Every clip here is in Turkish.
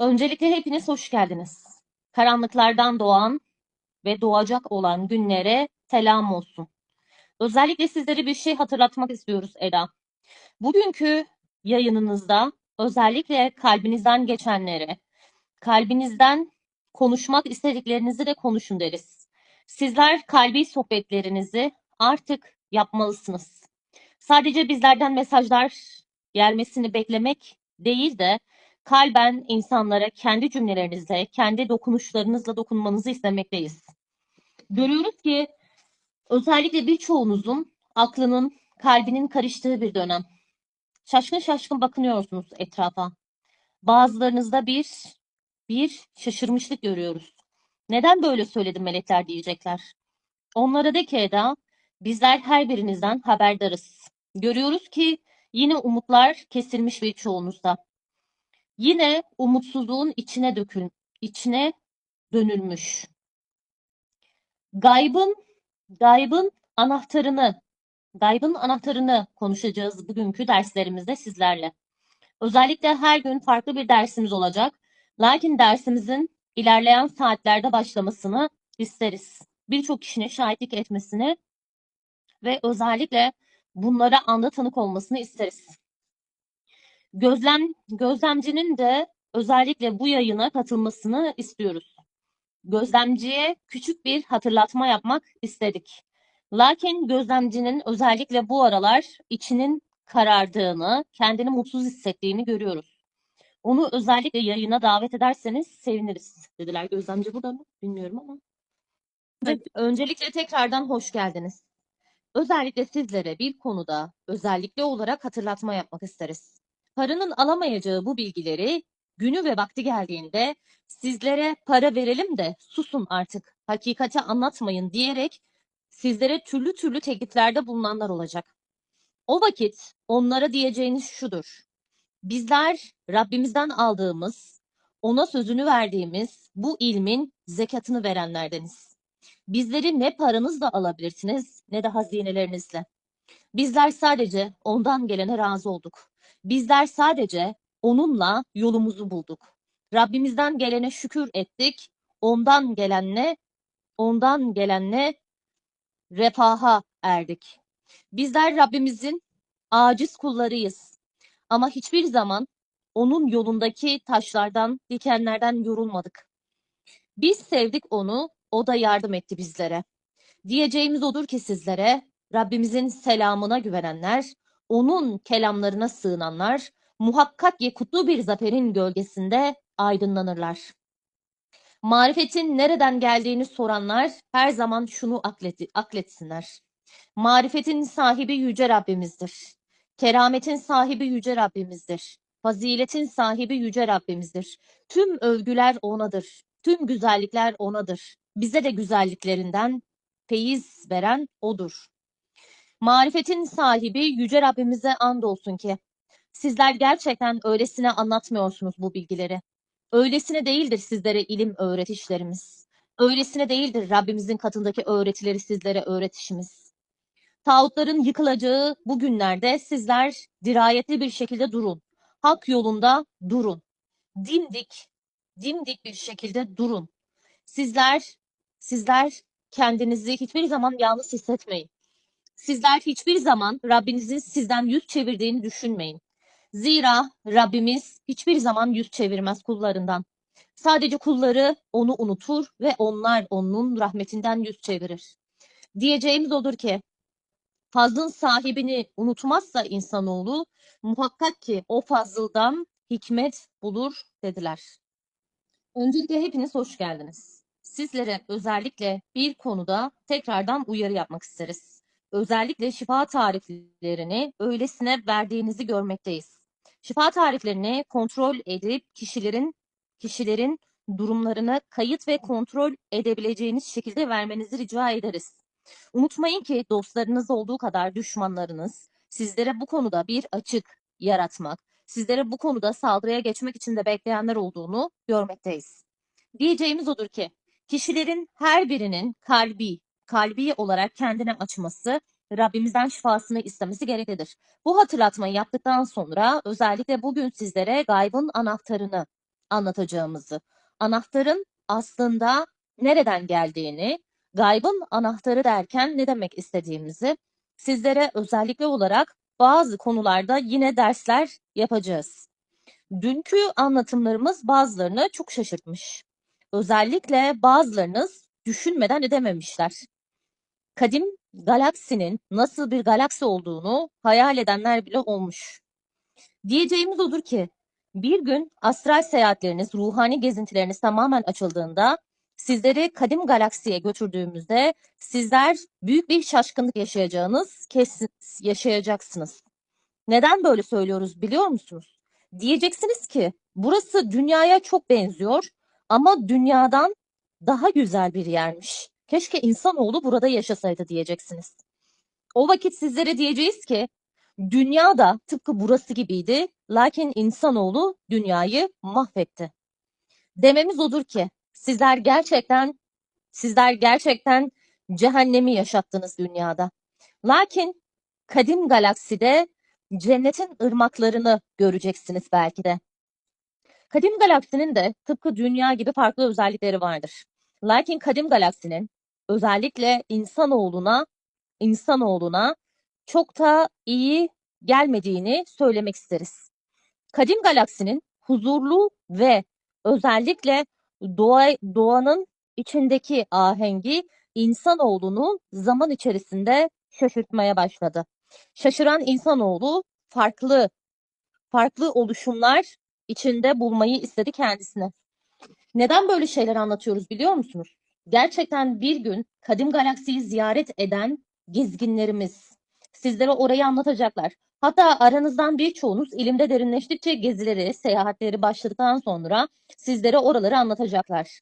Öncelikle hepiniz hoş geldiniz. Karanlıklardan doğan ve doğacak olan günlere selam olsun. Özellikle sizlere bir şey hatırlatmak istiyoruz Eda. Bugünkü yayınınızda özellikle kalbinizden geçenlere, kalbinizden konuşmak istediklerinizi de konuşun deriz. Sizler kalbi sohbetlerinizi artık yapmalısınız. Sadece bizlerden mesajlar gelmesini beklemek değil de kalben insanlara kendi cümlelerinizle, kendi dokunuşlarınızla dokunmanızı istemekteyiz. Görüyoruz ki özellikle birçoğunuzun aklının, kalbinin karıştığı bir dönem. Şaşkın şaşkın bakınıyorsunuz etrafa. Bazılarınızda bir bir şaşırmışlık görüyoruz. Neden böyle söyledim melekler diyecekler. Onlara de ki Eda, bizler her birinizden haberdarız. Görüyoruz ki yine umutlar kesilmiş birçoğunuzda. Yine umutsuzluğun içine dökül, içine dönülmüş. Gaybın, gaybın anahtarını, gaybın anahtarını konuşacağız bugünkü derslerimizde sizlerle. Özellikle her gün farklı bir dersimiz olacak. Lakin dersimizin ilerleyen saatlerde başlamasını isteriz. Birçok kişinin şahitlik etmesini ve özellikle bunlara anda tanık olmasını isteriz. Gözlem gözlemcinin de özellikle bu yayına katılmasını istiyoruz. Gözlemciye küçük bir hatırlatma yapmak istedik. Lakin gözlemcinin özellikle bu aralar içinin karardığını, kendini mutsuz hissettiğini görüyoruz. Onu özellikle yayına davet ederseniz seviniriz dediler. Gözlemci burada mı? Bilmiyorum ama. Evet, öncelikle tekrardan hoş geldiniz. Özellikle sizlere bir konuda özellikle olarak hatırlatma yapmak isteriz. Paranın alamayacağı bu bilgileri günü ve vakti geldiğinde sizlere para verelim de susun artık, hakikati anlatmayın diyerek sizlere türlü türlü tekliflerde bulunanlar olacak. O vakit onlara diyeceğiniz şudur. Bizler Rabbimizden aldığımız, ona sözünü verdiğimiz bu ilmin zekatını verenlerdeniz. Bizleri ne paranızla alabilirsiniz ne de hazinelerinizle. Bizler sadece ondan gelene razı olduk. Bizler sadece onunla yolumuzu bulduk. Rabbimizden gelene şükür ettik. Ondan gelenle ondan gelenle refaha erdik. Bizler Rabbimizin aciz kullarıyız. Ama hiçbir zaman onun yolundaki taşlardan, dikenlerden yorulmadık. Biz sevdik onu, o da yardım etti bizlere. Diyeceğimiz odur ki sizlere, Rabbimizin selamına güvenenler, onun kelamlarına sığınanlar, muhakkak ki kutlu bir zaferin gölgesinde aydınlanırlar. Marifetin nereden geldiğini soranlar her zaman şunu aklet, akletsinler. Marifetin sahibi Yüce Rabbimizdir. Kerametin sahibi Yüce Rabbimizdir. Faziletin sahibi Yüce Rabbimizdir. Tüm övgüler O'nadır. Tüm güzellikler O'nadır. Bize de güzelliklerinden feyiz veren O'dur. Marifetin sahibi Yüce Rabbimize andolsun ki sizler gerçekten öylesine anlatmıyorsunuz bu bilgileri. Öylesine değildir sizlere ilim öğretişlerimiz. Öylesine değildir Rabbimizin katındaki öğretileri sizlere öğretişimiz. Tağutların yıkılacağı bu günlerde sizler dirayetli bir şekilde durun. Hak yolunda durun. Dimdik, dimdik bir şekilde durun. Sizler, sizler kendinizi hiçbir zaman yalnız hissetmeyin. Sizler hiçbir zaman Rabbinizin sizden yüz çevirdiğini düşünmeyin. Zira Rabbimiz hiçbir zaman yüz çevirmez kullarından. Sadece kulları onu unutur ve onlar onun rahmetinden yüz çevirir. Diyeceğimiz odur ki fazlın sahibini unutmazsa insanoğlu muhakkak ki o fazıldan hikmet bulur dediler. Öncelikle hepiniz hoş geldiniz. Sizlere özellikle bir konuda tekrardan uyarı yapmak isteriz. Özellikle şifa tariflerini öylesine verdiğinizi görmekteyiz. Şifa tariflerini kontrol edip kişilerin kişilerin durumlarını kayıt ve kontrol edebileceğiniz şekilde vermenizi rica ederiz. Unutmayın ki dostlarınız olduğu kadar düşmanlarınız sizlere bu konuda bir açık yaratmak, sizlere bu konuda saldırıya geçmek için de bekleyenler olduğunu görmekteyiz. Diyeceğimiz odur ki kişilerin her birinin kalbi, kalbi olarak kendine açması, Rabbimizden şifasını istemesi gereklidir. Bu hatırlatmayı yaptıktan sonra özellikle bugün sizlere gaybın anahtarını anlatacağımızı, anahtarın aslında nereden geldiğini, gaybın anahtarı derken ne demek istediğimizi sizlere özellikle olarak bazı konularda yine dersler yapacağız. Dünkü anlatımlarımız bazılarını çok şaşırtmış. Özellikle bazılarınız düşünmeden edememişler. Kadim galaksinin nasıl bir galaksi olduğunu hayal edenler bile olmuş. Diyeceğimiz odur ki bir gün astral seyahatleriniz, ruhani gezintileriniz tamamen açıldığında sizleri kadim galaksiye götürdüğümüzde sizler büyük bir şaşkınlık yaşayacağınız kesin yaşayacaksınız. Neden böyle söylüyoruz biliyor musunuz? Diyeceksiniz ki burası dünyaya çok benziyor ama dünyadan daha güzel bir yermiş. Keşke insanoğlu burada yaşasaydı diyeceksiniz. O vakit sizlere diyeceğiz ki dünya da tıpkı burası gibiydi lakin insanoğlu dünyayı mahvetti. Dememiz odur ki sizler gerçekten sizler gerçekten cehennemi yaşattınız dünyada. Lakin kadim galakside cennetin ırmaklarını göreceksiniz belki de. Kadim galaksinin de tıpkı dünya gibi farklı özellikleri vardır. Lakin kadim galaksinin özellikle insanoğluna insanoğluna çok da iyi gelmediğini söylemek isteriz. Kadim galaksinin huzurlu ve özellikle doğa, doğanın içindeki ahengi insanoğlunu zaman içerisinde şaşırtmaya başladı. Şaşıran insanoğlu farklı farklı oluşumlar içinde bulmayı istedi kendisine. Neden böyle şeyler anlatıyoruz biliyor musunuz? Gerçekten bir gün kadim galaksiyi ziyaret eden gezginlerimiz sizlere orayı anlatacaklar. Hatta aranızdan birçoğunuz ilimde derinleştikçe gezileri, seyahatleri başladıktan sonra sizlere oraları anlatacaklar.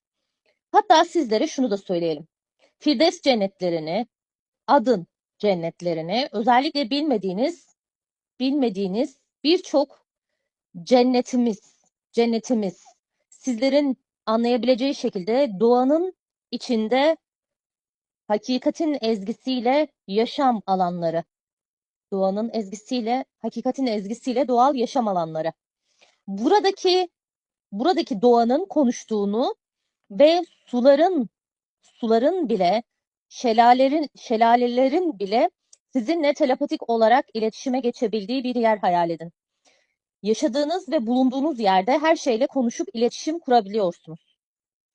Hatta sizlere şunu da söyleyelim. Firdevs cennetlerini, adın cennetlerini, özellikle bilmediğiniz, bilmediğiniz birçok cennetimiz, cennetimiz sizlerin anlayabileceği şekilde doğanın içinde hakikatin ezgisiyle yaşam alanları. Doğanın ezgisiyle, hakikatin ezgisiyle doğal yaşam alanları. Buradaki buradaki doğanın konuştuğunu ve suların suların bile şelalelerin şelalelerin bile sizinle telepatik olarak iletişime geçebildiği bir yer hayal edin. Yaşadığınız ve bulunduğunuz yerde her şeyle konuşup iletişim kurabiliyorsunuz.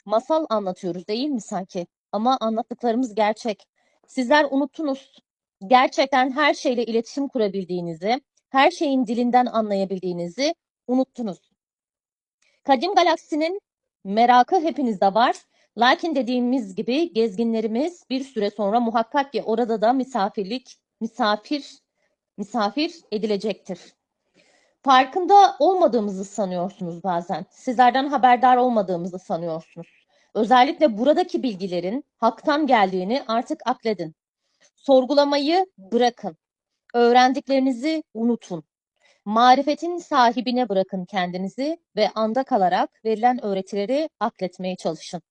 Masal anlatıyoruz değil mi sanki? Ama anlattıklarımız gerçek. Sizler unuttunuz. Gerçekten her şeyle iletişim kurabildiğinizi, her şeyin dilinden anlayabildiğinizi unuttunuz. Kadim galaksinin merakı hepinizde var. Lakin dediğimiz gibi gezginlerimiz bir süre sonra muhakkak ki orada da misafirlik, misafir, misafir edilecektir. Farkında olmadığımızı sanıyorsunuz bazen. Sizlerden haberdar olmadığımızı sanıyorsunuz. Özellikle buradaki bilgilerin haktan geldiğini artık akledin. Sorgulamayı bırakın. Öğrendiklerinizi unutun. Marifetin sahibine bırakın kendinizi ve anda kalarak verilen öğretileri akletmeye çalışın.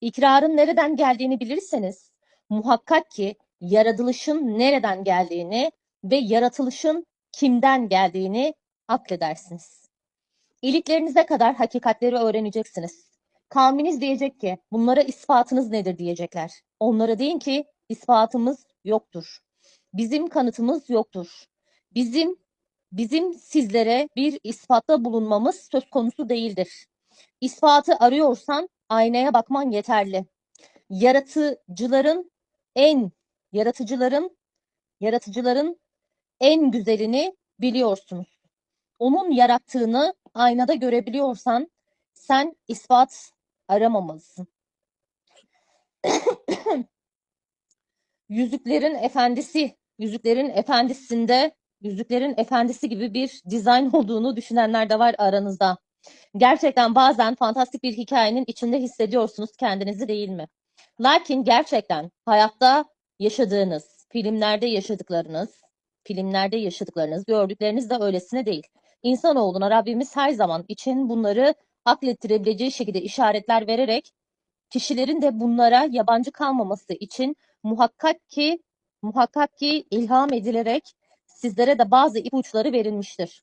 İkrarın nereden geldiğini bilirseniz muhakkak ki yaratılışın nereden geldiğini ve yaratılışın kimden geldiğini akledersiniz. İliklerinize kadar hakikatleri öğreneceksiniz. Kavminiz diyecek ki bunlara ispatınız nedir diyecekler. Onlara deyin ki ispatımız yoktur. Bizim kanıtımız yoktur. Bizim bizim sizlere bir ispatta bulunmamız söz konusu değildir. İspatı arıyorsan aynaya bakman yeterli. Yaratıcıların en yaratıcıların yaratıcıların en güzelini biliyorsunuz. Onun yarattığını aynada görebiliyorsan sen ispat aramamalısın. Yüzüklerin Efendisi, Yüzüklerin Efendisi'nde Yüzüklerin Efendisi gibi bir dizayn olduğunu düşünenler de var aranızda. Gerçekten bazen fantastik bir hikayenin içinde hissediyorsunuz kendinizi değil mi? Lakin gerçekten hayatta yaşadığınız, filmlerde yaşadıklarınız, filmlerde yaşadıklarınız, gördükleriniz de öylesine değil. İnsanoğluna Rabbimiz her zaman için bunları aklettirebileceği şekilde işaretler vererek kişilerin de bunlara yabancı kalmaması için muhakkak ki muhakkak ki ilham edilerek sizlere de bazı ipuçları verilmiştir.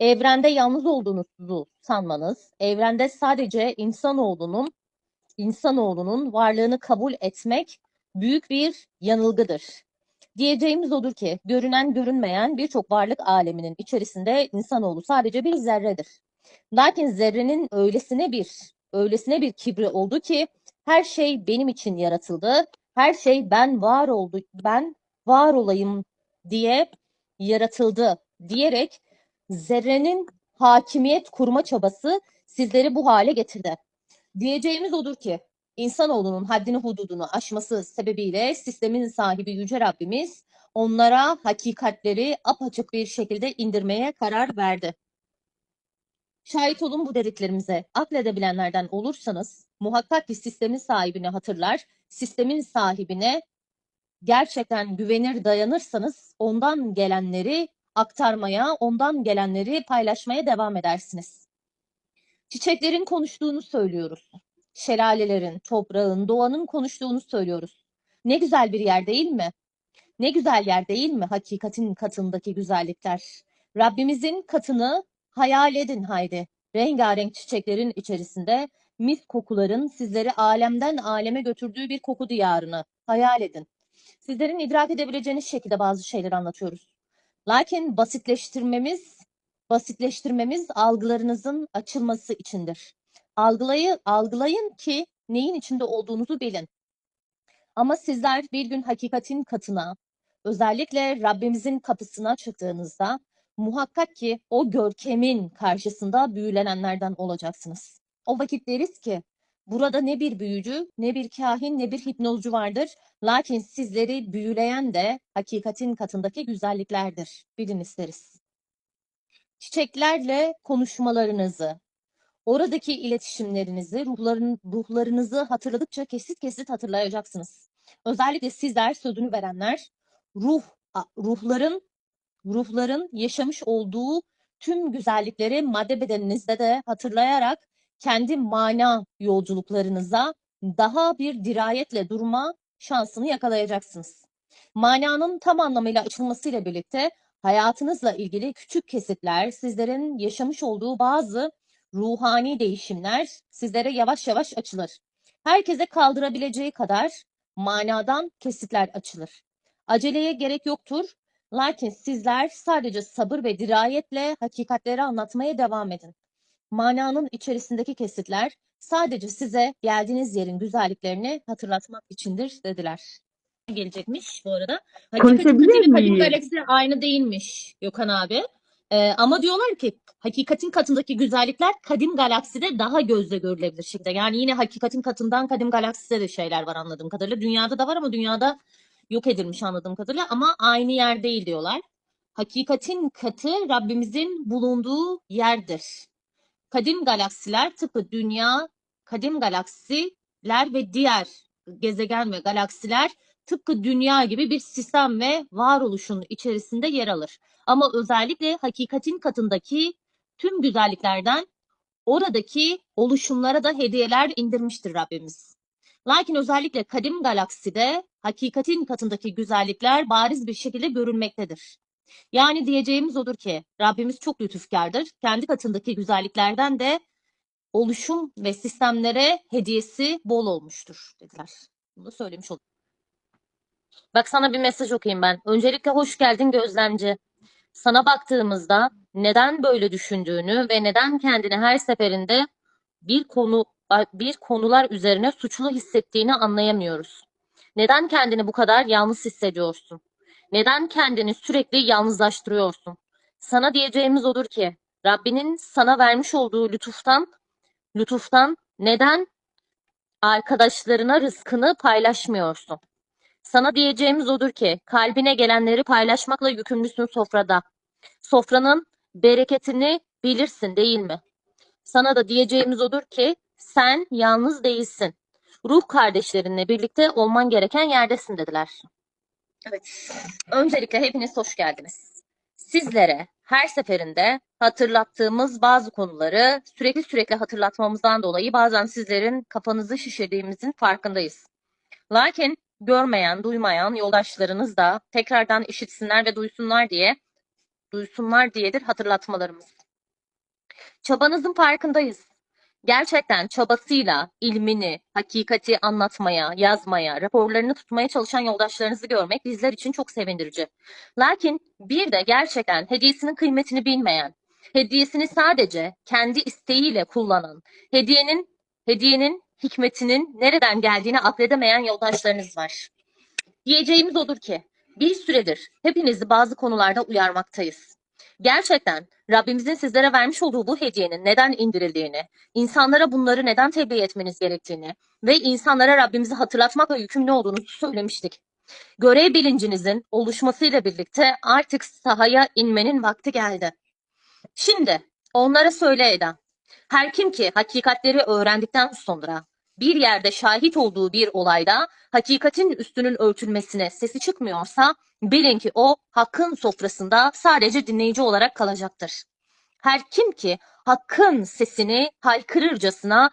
evrende yalnız olduğunuzu sanmanız, evrende sadece insanoğlunun insanoğlunun varlığını kabul etmek büyük bir yanılgıdır. Diyeceğimiz odur ki görünen görünmeyen birçok varlık aleminin içerisinde insanoğlu sadece bir zerredir. Lakin zerrenin öylesine bir öylesine bir kibri oldu ki her şey benim için yaratıldı. Her şey ben var oldu, ben var olayım diye yaratıldı diyerek zerrenin hakimiyet kurma çabası sizleri bu hale getirdi. Diyeceğimiz odur ki insanoğlunun haddini hududunu aşması sebebiyle sistemin sahibi Yüce Rabbimiz onlara hakikatleri apaçık bir şekilde indirmeye karar verdi. Şahit olun bu dediklerimize. Akledebilenlerden olursanız muhakkak ki sistemin sahibini hatırlar, sistemin sahibine gerçekten güvenir dayanırsanız ondan gelenleri aktarmaya, ondan gelenleri paylaşmaya devam edersiniz. Çiçeklerin konuştuğunu söylüyoruz. Şelalelerin, toprağın, doğanın konuştuğunu söylüyoruz. Ne güzel bir yer değil mi? Ne güzel yer değil mi hakikatin katındaki güzellikler? Rabbimizin katını hayal edin haydi. Rengarenk çiçeklerin içerisinde mis kokuların sizleri alemden aleme götürdüğü bir koku diyarını hayal edin. Sizlerin idrak edebileceğiniz şekilde bazı şeyleri anlatıyoruz. Lakin basitleştirmemiz, basitleştirmemiz algılarınızın açılması içindir. Algılayı, algılayın ki neyin içinde olduğunuzu bilin. Ama sizler bir gün hakikatin katına, özellikle Rabbimizin kapısına çıktığınızda muhakkak ki o görkemin karşısında büyülenenlerden olacaksınız. O vakit deriz ki burada ne bir büyücü, ne bir kahin, ne bir hipnozcu vardır. Lakin sizleri büyüleyen de hakikatin katındaki güzelliklerdir. Bilin isteriz. Çiçeklerle konuşmalarınızı, oradaki iletişimlerinizi, ruhların, ruhlarınızı hatırladıkça kesit kesit hatırlayacaksınız. Özellikle sizler sözünü verenler ruh ruhların ruhların yaşamış olduğu tüm güzellikleri madde bedeninizde de hatırlayarak kendi mana yolculuklarınıza daha bir dirayetle durma şansını yakalayacaksınız. Mananın tam anlamıyla açılmasıyla birlikte hayatınızla ilgili küçük kesitler, sizlerin yaşamış olduğu bazı ruhani değişimler sizlere yavaş yavaş açılır. Herkese kaldırabileceği kadar manadan kesitler açılır. Aceleye gerek yoktur. Lakin sizler sadece sabır ve dirayetle hakikatleri anlatmaya devam edin. Mananın içerisindeki kesitler sadece size geldiğiniz yerin güzelliklerini hatırlatmak içindir dediler. Gelecekmiş bu arada. Hakikatin Konuşabilir miyim? aynı değilmiş Gökhan abi. Ee, ama diyorlar ki hakikatin katındaki güzellikler kadim galakside daha gözle görülebilir şekilde. Yani yine hakikatin katından kadim galakside de şeyler var anladığım kadarıyla. Dünyada da var ama dünyada yok edilmiş anladığım kadarıyla ama aynı yer değil diyorlar. Hakikatin katı Rabbimizin bulunduğu yerdir. Kadim galaksiler tıpkı dünya, kadim galaksiler ve diğer gezegen ve galaksiler tıpkı dünya gibi bir sistem ve varoluşun içerisinde yer alır. Ama özellikle hakikatin katındaki tüm güzelliklerden oradaki oluşumlara da hediyeler indirmiştir Rabbimiz. Lakin özellikle kadim galakside hakikatin katındaki güzellikler bariz bir şekilde görülmektedir. Yani diyeceğimiz odur ki Rabbimiz çok lütufkardır. Kendi katındaki güzelliklerden de oluşum ve sistemlere hediyesi bol olmuştur dediler. Bunu söylemiş oldum. Bak sana bir mesaj okuyayım ben. Öncelikle hoş geldin gözlemci. Sana baktığımızda neden böyle düşündüğünü ve neden kendini her seferinde bir konu bir konular üzerine suçlu hissettiğini anlayamıyoruz. Neden kendini bu kadar yalnız hissediyorsun? Neden kendini sürekli yalnızlaştırıyorsun? Sana diyeceğimiz odur ki Rabbinin sana vermiş olduğu lütuftan lütuftan neden arkadaşlarına rızkını paylaşmıyorsun? Sana diyeceğimiz odur ki kalbine gelenleri paylaşmakla yükümlüsün sofrada. Sofranın bereketini bilirsin değil mi? Sana da diyeceğimiz odur ki sen yalnız değilsin. Ruh kardeşlerinle birlikte olman gereken yerdesin dediler. Evet. Öncelikle hepiniz hoş geldiniz. Sizlere her seferinde hatırlattığımız bazı konuları sürekli sürekli hatırlatmamızdan dolayı bazen sizlerin kafanızı şişirdiğimizin farkındayız. Lakin görmeyen, duymayan yoldaşlarınız da tekrardan işitsinler ve duysunlar diye duysunlar diyedir hatırlatmalarımız. Çabanızın farkındayız. Gerçekten çabasıyla ilmini, hakikati anlatmaya, yazmaya, raporlarını tutmaya çalışan yoldaşlarınızı görmek bizler için çok sevindirici. Lakin bir de gerçekten hediyesinin kıymetini bilmeyen, hediyesini sadece kendi isteğiyle kullanan, hediyenin hediyenin hikmetinin nereden geldiğini akledemeyen yoldaşlarınız var. Diyeceğimiz odur ki bir süredir hepinizi bazı konularda uyarmaktayız. Gerçekten Rabbimizin sizlere vermiş olduğu bu hediyenin neden indirildiğini, insanlara bunları neden tebliğ etmeniz gerektiğini ve insanlara Rabbimizi hatırlatmakla yükümlü olduğunu söylemiştik. Görev bilincinizin oluşmasıyla birlikte artık sahaya inmenin vakti geldi. Şimdi onlara söyle Eda. Her kim ki hakikatleri öğrendikten sonra bir yerde şahit olduğu bir olayda hakikatin üstünün örtülmesine sesi çıkmıyorsa bilin ki o hakkın sofrasında sadece dinleyici olarak kalacaktır. Her kim ki hakkın sesini haykırırcasına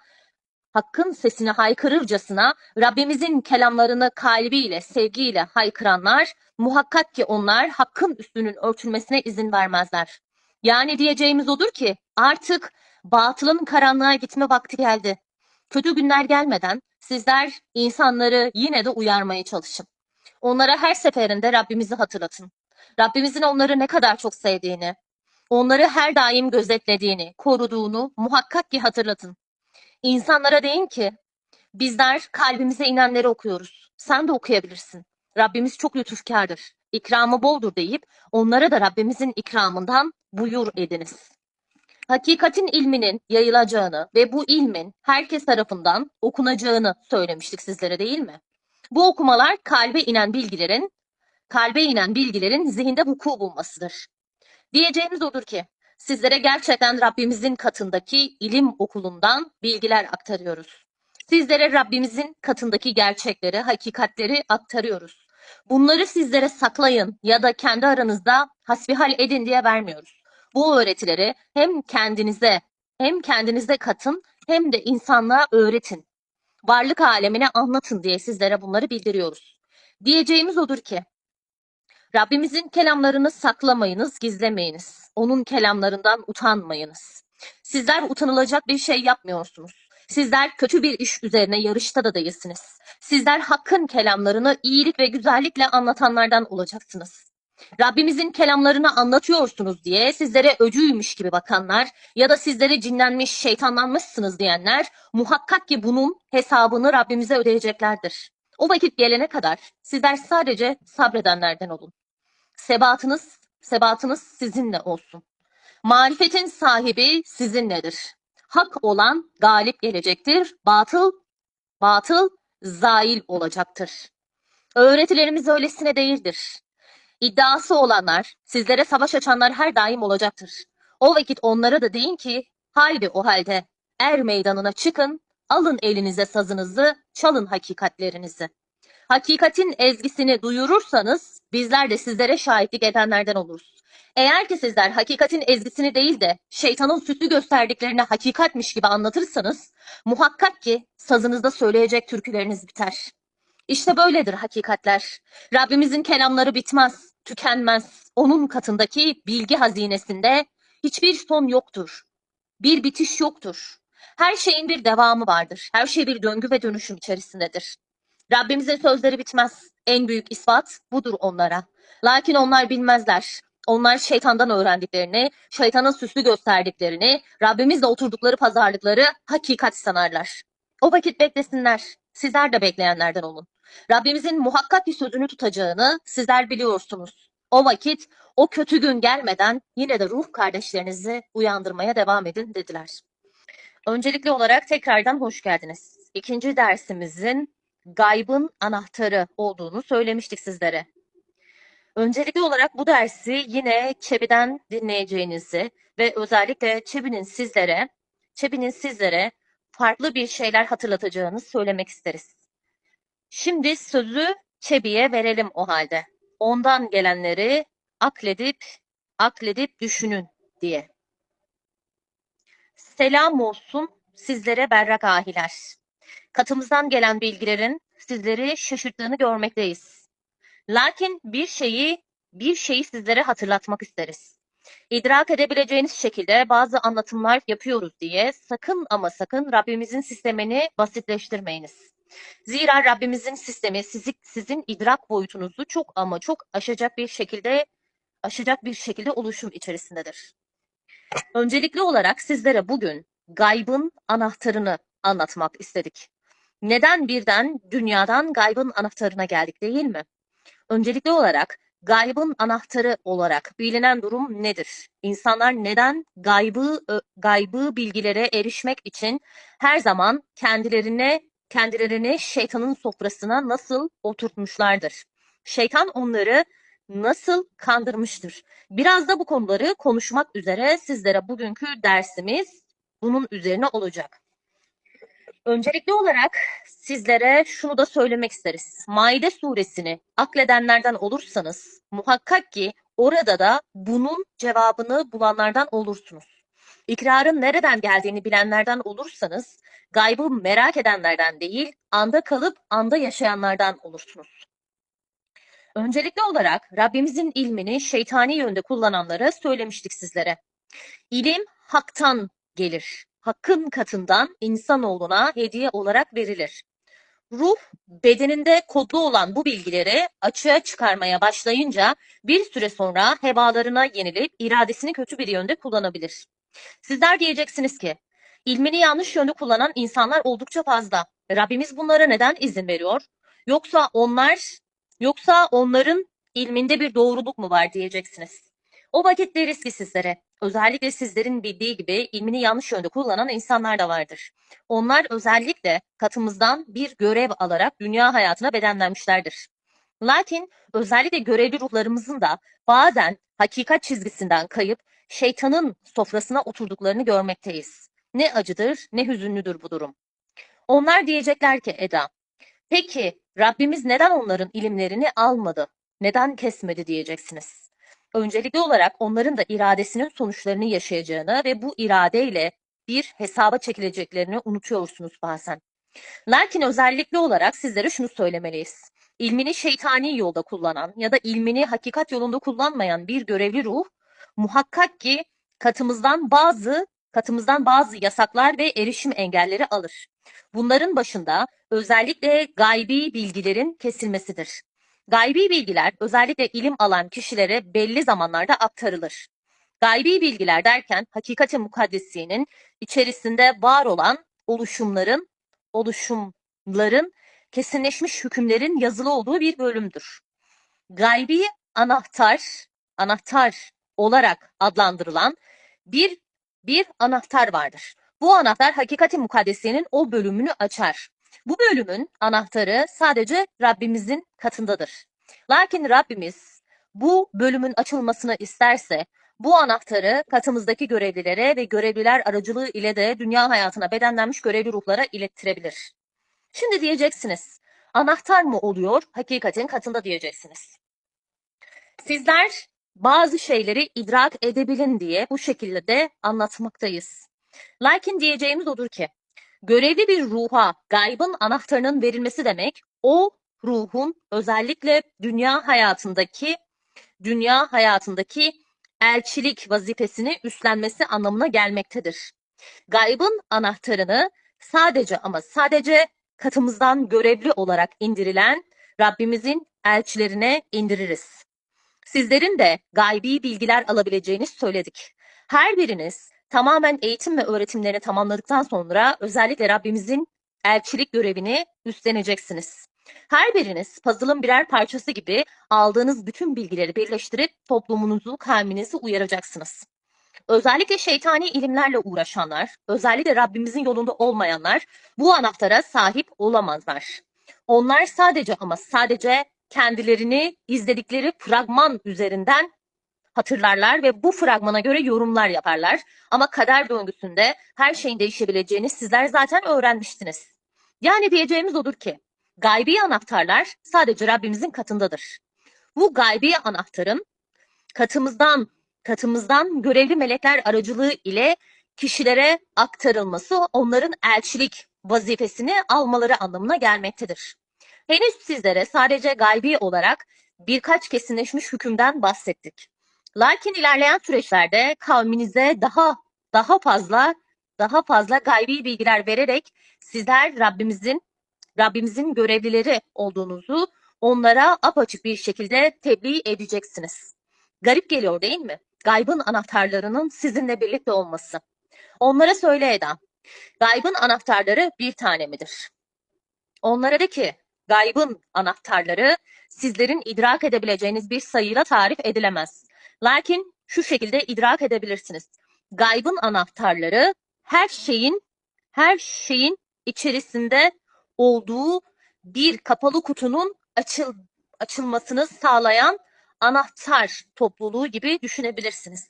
hakkın sesini haykırırcasına Rabbimizin kelamlarını kalbiyle, sevgiyle haykıranlar muhakkak ki onlar hakkın üstünün örtülmesine izin vermezler. Yani diyeceğimiz odur ki artık batılın karanlığa gitme vakti geldi. Kötü günler gelmeden sizler insanları yine de uyarmaya çalışın. Onlara her seferinde Rabbimizi hatırlatın. Rabbimizin onları ne kadar çok sevdiğini, onları her daim gözetlediğini, koruduğunu muhakkak ki hatırlatın. İnsanlara deyin ki bizler kalbimize inenleri okuyoruz. Sen de okuyabilirsin. Rabbimiz çok lütufkardır. İkramı boldur deyip onlara da Rabbimizin ikramından buyur ediniz. Hakikatin ilminin yayılacağını ve bu ilmin herkes tarafından okunacağını söylemiştik sizlere değil mi? Bu okumalar kalbe inen bilgilerin kalbe inen bilgilerin zihinde vuku bulmasıdır. Diyeceğimiz odur ki sizlere gerçekten Rabbimizin katındaki ilim okulundan bilgiler aktarıyoruz. Sizlere Rabbimizin katındaki gerçekleri, hakikatleri aktarıyoruz. Bunları sizlere saklayın ya da kendi aranızda hasbihal edin diye vermiyoruz. Bu öğretileri hem kendinize hem kendinize katın hem de insanlığa öğretin. Varlık alemine anlatın diye sizlere bunları bildiriyoruz. Diyeceğimiz odur ki Rabbimizin kelamlarını saklamayınız, gizlemeyiniz. Onun kelamlarından utanmayınız. Sizler utanılacak bir şey yapmıyorsunuz. Sizler kötü bir iş üzerine yarışta da değilsiniz. Sizler hakkın kelamlarını iyilik ve güzellikle anlatanlardan olacaksınız. Rabbimizin kelamlarını anlatıyorsunuz diye sizlere öcüymüş gibi bakanlar ya da sizlere cinlenmiş, şeytanlanmışsınız diyenler muhakkak ki bunun hesabını Rabbimize ödeyeceklerdir. O vakit gelene kadar sizler sadece sabredenlerden olun. Sebatınız, sebatınız sizinle olsun. Marifetin sahibi sizinledir. Hak olan galip gelecektir. Batıl, batıl zail olacaktır. Öğretilerimiz öylesine değildir. İddiası olanlar, sizlere savaş açanlar her daim olacaktır. O vakit onlara da deyin ki, haydi o halde er meydanına çıkın, alın elinize sazınızı, çalın hakikatlerinizi. Hakikatin ezgisini duyurursanız bizler de sizlere şahitlik edenlerden oluruz. Eğer ki sizler hakikatin ezgisini değil de şeytanın süslü gösterdiklerini hakikatmiş gibi anlatırsanız muhakkak ki sazınızda söyleyecek türküleriniz biter. İşte böyledir hakikatler. Rabbimizin kelamları bitmez, tükenmez. Onun katındaki bilgi hazinesinde hiçbir son yoktur. Bir bitiş yoktur. Her şeyin bir devamı vardır. Her şey bir döngü ve dönüşüm içerisindedir. Rabbimizin sözleri bitmez. En büyük ispat budur onlara. Lakin onlar bilmezler. Onlar şeytandan öğrendiklerini, şeytanın süslü gösterdiklerini, Rabbimizle oturdukları pazarlıkları hakikat sanarlar. O vakit beklesinler. Sizler de bekleyenlerden olun. Rabbimizin muhakkak bir sözünü tutacağını sizler biliyorsunuz. O vakit o kötü gün gelmeden yine de ruh kardeşlerinizi uyandırmaya devam edin dediler. Öncelikli olarak tekrardan hoş geldiniz. İkinci dersimizin gaybın anahtarı olduğunu söylemiştik sizlere. Öncelikli olarak bu dersi yine Çebi'den dinleyeceğinizi ve özellikle Çebi'nin sizlere, Çebi'nin sizlere farklı bir şeyler hatırlatacağını söylemek isteriz. Şimdi sözü Çebi'ye verelim o halde. Ondan gelenleri akledip, akledip düşünün diye. Selam olsun sizlere berrak ahiler. Katımızdan gelen bilgilerin sizleri şaşırttığını görmekteyiz. Lakin bir şeyi, bir şeyi sizlere hatırlatmak isteriz. idrak edebileceğiniz şekilde bazı anlatımlar yapıyoruz diye sakın ama sakın Rabbimizin sistemini basitleştirmeyiniz. Zira Rabbimizin sistemi sizi, sizin idrak boyutunuzu çok ama çok aşacak bir şekilde aşacak bir şekilde oluşum içerisindedir. Öncelikli olarak sizlere bugün gaybın anahtarını anlatmak istedik. Neden birden dünyadan gaybın anahtarına geldik değil mi? Öncelikli olarak gaybın anahtarı olarak bilinen durum nedir? İnsanlar neden gaybı gaybı bilgilere erişmek için her zaman kendilerine kendilerini şeytanın sofrasına nasıl oturtmuşlardır? Şeytan onları nasıl kandırmıştır? Biraz da bu konuları konuşmak üzere sizlere bugünkü dersimiz bunun üzerine olacak. Öncelikli olarak sizlere şunu da söylemek isteriz. Maide suresini akledenlerden olursanız muhakkak ki orada da bunun cevabını bulanlardan olursunuz. İkrarın nereden geldiğini bilenlerden olursanız gaybı merak edenlerden değil, anda kalıp anda yaşayanlardan olursunuz. Öncelikli olarak Rabbimizin ilmini şeytani yönde kullananlara söylemiştik sizlere. İlim haktan gelir. Hakkın katından insanoğluna hediye olarak verilir. Ruh bedeninde kodlu olan bu bilgileri açığa çıkarmaya başlayınca bir süre sonra hevalarına yenilip iradesini kötü bir yönde kullanabilir. Sizler diyeceksiniz ki ilmini yanlış yönde kullanan insanlar oldukça fazla. Rabbimiz bunlara neden izin veriyor? Yoksa onlar yoksa onların ilminde bir doğruluk mu var diyeceksiniz. O vakit deriz ki sizlere özellikle sizlerin bildiği gibi ilmini yanlış yönde kullanan insanlar da vardır. Onlar özellikle katımızdan bir görev alarak dünya hayatına bedenlenmişlerdir. Lakin özellikle görevli ruhlarımızın da bazen hakikat çizgisinden kayıp şeytanın sofrasına oturduklarını görmekteyiz. Ne acıdır ne hüzünlüdür bu durum. Onlar diyecekler ki Eda, peki Rabbimiz neden onların ilimlerini almadı? Neden kesmedi diyeceksiniz. Öncelikli olarak onların da iradesinin sonuçlarını yaşayacağını ve bu iradeyle bir hesaba çekileceklerini unutuyorsunuz bazen. Lakin özellikle olarak sizlere şunu söylemeliyiz. İlmini şeytani yolda kullanan ya da ilmini hakikat yolunda kullanmayan bir görevli ruh muhakkak ki katımızdan bazı katımızdan bazı yasaklar ve erişim engelleri alır. Bunların başında özellikle gaybi bilgilerin kesilmesidir. Gaybi bilgiler özellikle ilim alan kişilere belli zamanlarda aktarılır. Gaybi bilgiler derken hakikati mukaddesiyenin içerisinde var olan oluşumların oluşumların kesinleşmiş hükümlerin yazılı olduğu bir bölümdür. Gaybi anahtar, anahtar olarak adlandırılan bir bir anahtar vardır. Bu anahtar hakikati mukaddesiyenin o bölümünü açar. Bu bölümün anahtarı sadece Rabbimizin katındadır. Lakin Rabbimiz bu bölümün açılmasını isterse bu anahtarı katımızdaki görevlilere ve görevliler aracılığı ile de dünya hayatına bedenlenmiş görevli ruhlara ilettirebilir. Şimdi diyeceksiniz, anahtar mı oluyor, hakikatin katında diyeceksiniz. Sizler bazı şeyleri idrak edebilin diye bu şekilde de anlatmaktayız. Lakin diyeceğimiz odur ki, görevli bir ruha gaybın anahtarının verilmesi demek, o ruhun özellikle dünya hayatındaki dünya hayatındaki elçilik vazifesini üstlenmesi anlamına gelmektedir. Gaybın anahtarını sadece ama sadece katımızdan görevli olarak indirilen Rabbimizin elçilerine indiririz. Sizlerin de gaybi bilgiler alabileceğini söyledik. Her biriniz tamamen eğitim ve öğretimlerini tamamladıktan sonra özellikle Rabbimizin elçilik görevini üstleneceksiniz. Her biriniz puzzle'ın birer parçası gibi aldığınız bütün bilgileri birleştirip toplumunuzu, kavminizi uyaracaksınız. Özellikle şeytani ilimlerle uğraşanlar, özellikle Rabbimizin yolunda olmayanlar bu anahtara sahip olamazlar. Onlar sadece ama sadece kendilerini izledikleri fragman üzerinden hatırlarlar ve bu fragmana göre yorumlar yaparlar. Ama kader döngüsünde her şeyin değişebileceğini sizler zaten öğrenmiştiniz. Yani diyeceğimiz odur ki gaybi anahtarlar sadece Rabbimizin katındadır. Bu gaybi anahtarın katımızdan katımızdan görevli melekler aracılığı ile kişilere aktarılması onların elçilik vazifesini almaları anlamına gelmektedir. Henüz sizlere sadece gaybi olarak birkaç kesinleşmiş hükümden bahsettik. Lakin ilerleyen süreçlerde kavminize daha daha fazla daha fazla gaybi bilgiler vererek sizler Rabbimizin Rabbimizin görevlileri olduğunuzu onlara apaçık bir şekilde tebliğ edeceksiniz. Garip geliyor değil mi? Gaybın anahtarlarının sizinle birlikte olması. Onlara söyle Eda, gaybın anahtarları bir tane midir? Onlara de ki, gaybın anahtarları sizlerin idrak edebileceğiniz bir sayıyla tarif edilemez. Lakin şu şekilde idrak edebilirsiniz. Gaybın anahtarları her şeyin her şeyin içerisinde olduğu bir kapalı kutunun açıl, açılmasını sağlayan anahtar topluluğu gibi düşünebilirsiniz.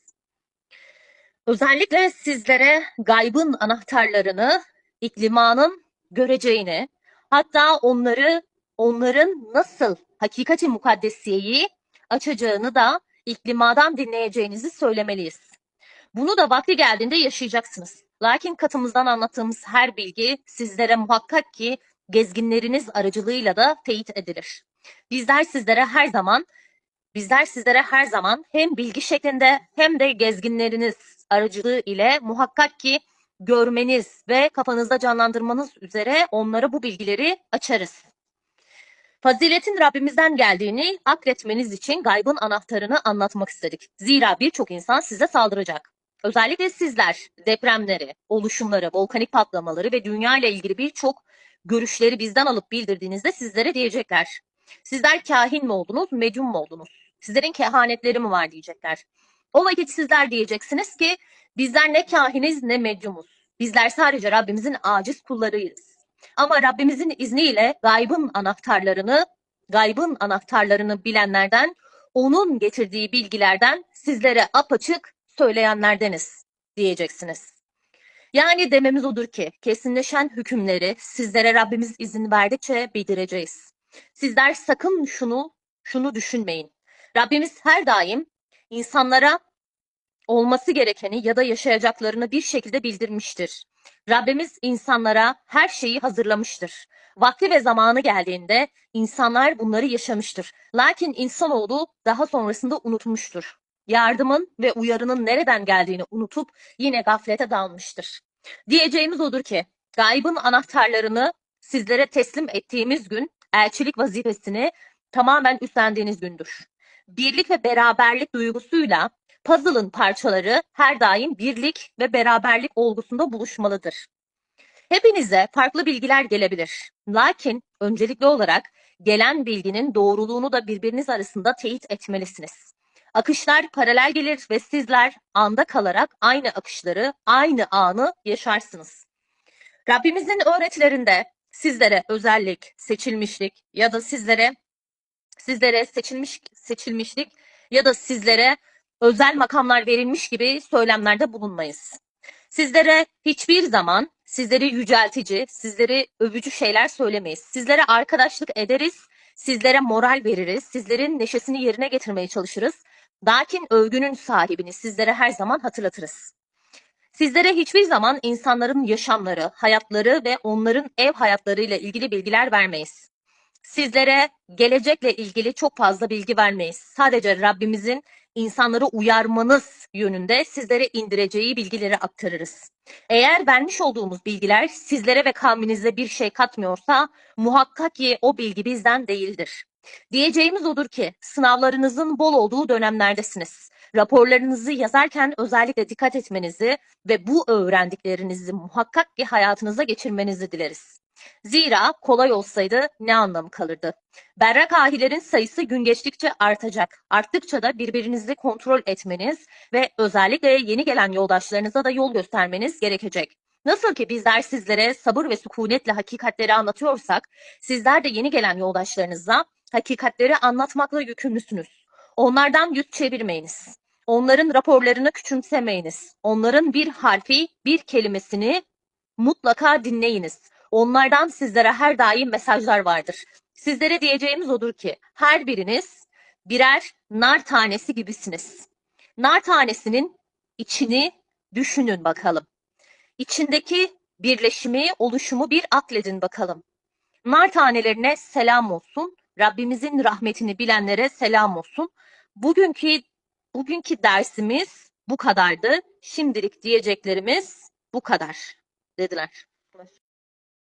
Özellikle sizlere gaybın anahtarlarını iklimanın göreceğini, hatta onları onların nasıl hakikati mukaddesiyeyi açacağını da iklimadan dinleyeceğinizi söylemeliyiz. Bunu da vakti geldiğinde yaşayacaksınız. Lakin katımızdan anlattığımız her bilgi sizlere muhakkak ki gezginleriniz aracılığıyla da teyit edilir. Bizler sizlere her zaman bizler sizlere her zaman hem bilgi şeklinde hem de gezginleriniz aracılığı ile muhakkak ki görmeniz ve kafanızda canlandırmanız üzere onlara bu bilgileri açarız. Faziletin Rabbimizden geldiğini akletmeniz için gaybın anahtarını anlatmak istedik. Zira birçok insan size saldıracak. Özellikle sizler depremleri, oluşumları, volkanik patlamaları ve dünya ile ilgili birçok görüşleri bizden alıp bildirdiğinizde sizlere diyecekler. Sizler kahin mi oldunuz, medyum mu oldunuz? Sizlerin kehanetleri mi var diyecekler. O vakit sizler diyeceksiniz ki bizler ne kahiniz ne medyumuz. Bizler sadece Rabbimizin aciz kullarıyız. Ama Rabbimizin izniyle gaybın anahtarlarını, gaybın anahtarlarını bilenlerden, onun getirdiği bilgilerden sizlere apaçık söyleyenlerdeniz diyeceksiniz. Yani dememiz odur ki kesinleşen hükümleri sizlere Rabbimiz izin verdikçe bildireceğiz. Sizler sakın şunu şunu düşünmeyin. Rabbimiz her daim insanlara olması gerekeni ya da yaşayacaklarını bir şekilde bildirmiştir. Rabbimiz insanlara her şeyi hazırlamıştır. Vakti ve zamanı geldiğinde insanlar bunları yaşamıştır. Lakin insanoğlu daha sonrasında unutmuştur. Yardımın ve uyarının nereden geldiğini unutup yine gaflete dalmıştır. Diyeceğimiz odur ki gaybın anahtarlarını sizlere teslim ettiğimiz gün elçilik vazifesini tamamen üstlendiğiniz gündür. Birlik ve beraberlik duygusuyla puzzle'ın parçaları her daim birlik ve beraberlik olgusunda buluşmalıdır. Hepinize farklı bilgiler gelebilir. Lakin öncelikli olarak gelen bilginin doğruluğunu da birbiriniz arasında teyit etmelisiniz. Akışlar paralel gelir ve sizler anda kalarak aynı akışları, aynı anı yaşarsınız. Rabbimizin öğretilerinde sizlere özellik, seçilmişlik ya da sizlere sizlere seçilmiş seçilmişlik ya da sizlere özel makamlar verilmiş gibi söylemlerde bulunmayız. Sizlere hiçbir zaman sizleri yüceltici, sizleri övücü şeyler söylemeyiz. Sizlere arkadaşlık ederiz, sizlere moral veririz, sizlerin neşesini yerine getirmeye çalışırız. Lakin övgünün sahibini sizlere her zaman hatırlatırız. Sizlere hiçbir zaman insanların yaşamları, hayatları ve onların ev hayatlarıyla ilgili bilgiler vermeyiz. Sizlere gelecekle ilgili çok fazla bilgi vermeyiz. Sadece Rabbimizin insanları uyarmanız yönünde sizlere indireceği bilgileri aktarırız. Eğer vermiş olduğumuz bilgiler sizlere ve kavminize bir şey katmıyorsa muhakkak ki o bilgi bizden değildir. Diyeceğimiz odur ki sınavlarınızın bol olduğu dönemlerdesiniz. Raporlarınızı yazarken özellikle dikkat etmenizi ve bu öğrendiklerinizi muhakkak ki hayatınıza geçirmenizi dileriz. Zira kolay olsaydı ne anlamı kalırdı? Berrak ahilerin sayısı gün geçtikçe artacak. Arttıkça da birbirinizi kontrol etmeniz ve özellikle yeni gelen yoldaşlarınıza da yol göstermeniz gerekecek. Nasıl ki bizler sizlere sabır ve sükunetle hakikatleri anlatıyorsak, sizler de yeni gelen yoldaşlarınıza hakikatleri anlatmakla yükümlüsünüz. Onlardan yüz çevirmeyiniz. Onların raporlarını küçümsemeyiniz. Onların bir harfi, bir kelimesini mutlaka dinleyiniz. Onlardan sizlere her daim mesajlar vardır. Sizlere diyeceğimiz odur ki her biriniz birer nar tanesi gibisiniz. Nar tanesinin içini düşünün bakalım. İçindeki birleşimi, oluşumu bir akledin bakalım. Nar tanelerine selam olsun. Rabbimizin rahmetini bilenlere selam olsun. Bugünkü Bugünkü dersimiz bu kadardı. Şimdilik diyeceklerimiz bu kadar dediler.